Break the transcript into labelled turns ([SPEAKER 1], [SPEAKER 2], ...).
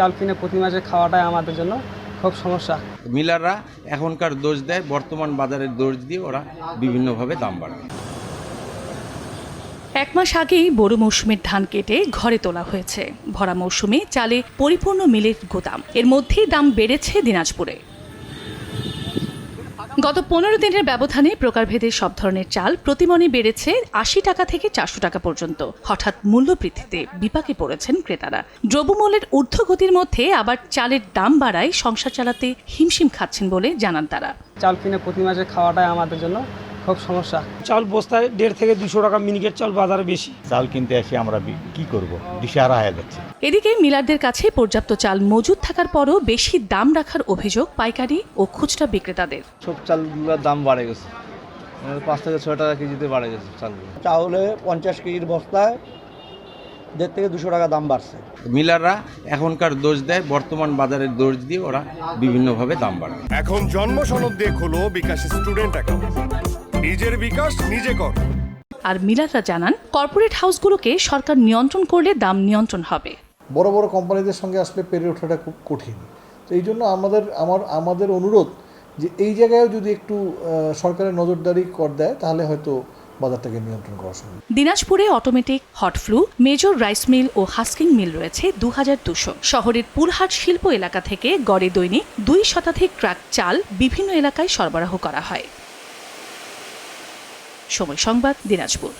[SPEAKER 1] চাল কিনে প্রতি মাসে খাওয়াটাই আমাদের জন্য খুব সমস্যা।
[SPEAKER 2] মিলাররা এখনকার দোষ দেয় বর্তমান বাজারের দোষ দিয়ে ওরা বিভিন্নভাবে দাম বাড়ায়।
[SPEAKER 3] এক মাস আগেই বড় মৌসুমের ধান কেটে ঘরে তোলা হয়েছে। ভরা মৌসুমে চালে পরিপূর্ণ মিলের গোদাম। এর মধ্যেই দাম বেড়েছে দিনাজপুরে। গত পনেরো দিনের ব্যবধানে প্রকারভেদে সব ধরনের চাল প্রতিমনে বেড়েছে আশি টাকা থেকে চারশো টাকা পর্যন্ত। হঠাৎ মূল্য বৃদ্ধিতে বিপাকে পড়েছেন ক্রেতারা। দ্রব্যমূল্যের ঊর্ধ্বগতির মধ্যে আবার চালের দাম বাড়ায় সংসার চালাতে হিমশিম খাচ্ছেন বলে জানান তারা।
[SPEAKER 1] চাল কিনে প্রতি মাসে খাওয়াটাই আমাদের জন্য খুব সমস্যা।
[SPEAKER 4] চাল বস্তায় দেড় থেকে দুশো টাকা মিনিকেট চাল বাজারে বেশি।
[SPEAKER 5] চাল কিনতে আসি আমরা কি করব? দিশাহারা হয়ে যাচ্ছে।
[SPEAKER 3] এদিকে মিলারদের কাছে পর্যাপ্ত চাল মজুদ থাকার পরও বেশি দাম রাখার অভিযোগ পাইকারি ও খুচরা বিক্রেতাদের।
[SPEAKER 6] সব চালগুলোর দাম বাড়ে গেছে। পাঁচ থেকে ছয় টাকা কেজিতে বাড়ে গেছে চালগুলো।
[SPEAKER 7] চাউলে পঞ্চাশ কেজির বস্তায় দেড় থেকে দুশো টাকা দাম বাড়ছে।
[SPEAKER 2] মিলাররা এখনকার দোষ দেয় বর্তমান বাজারের দোষ দিয়ে ওরা বিভিন্নভাবে দাম বাড়ায়।
[SPEAKER 8] এখন জন্ম সনদ দিয়ে খোলো বিকাশ স্টুডেন্ট অ্যাকাউন্ট। নিজের বিকাশ নিজে কর।
[SPEAKER 3] আর মিলাররা জানান কর্পোরেট হাউসগুলোকে সরকার নিয়ন্ত্রণ করলে দাম নিয়ন্ত্রণ হবে।
[SPEAKER 9] বড় বড় কোম্পানিদের সঙ্গে আসলে পেরে ওঠাটা খুব কঠিন। তো এই জন্য আমাদের আমার আমাদের অনুরোধ যে এই জায়গায়ও যদি একটু সরকারের নজরদারি কর দেয় তাহলে হয়তো বাজারটাকে নিয়ন্ত্রণ করা সম্ভব।
[SPEAKER 3] দিনাজপুরে automatic hot flu major rice mill ও হাস্কিং মিল রয়েছে দু হাজার দুশো। শহরের পুরহাট শিল্প এলাকা থেকে গড়ে দৈনিক দুই শতাধিক ট্রাক চাল বিভিন্ন এলাকায় সরবরাহ করা হয়। সময় সংবাদ দিনাজপুর।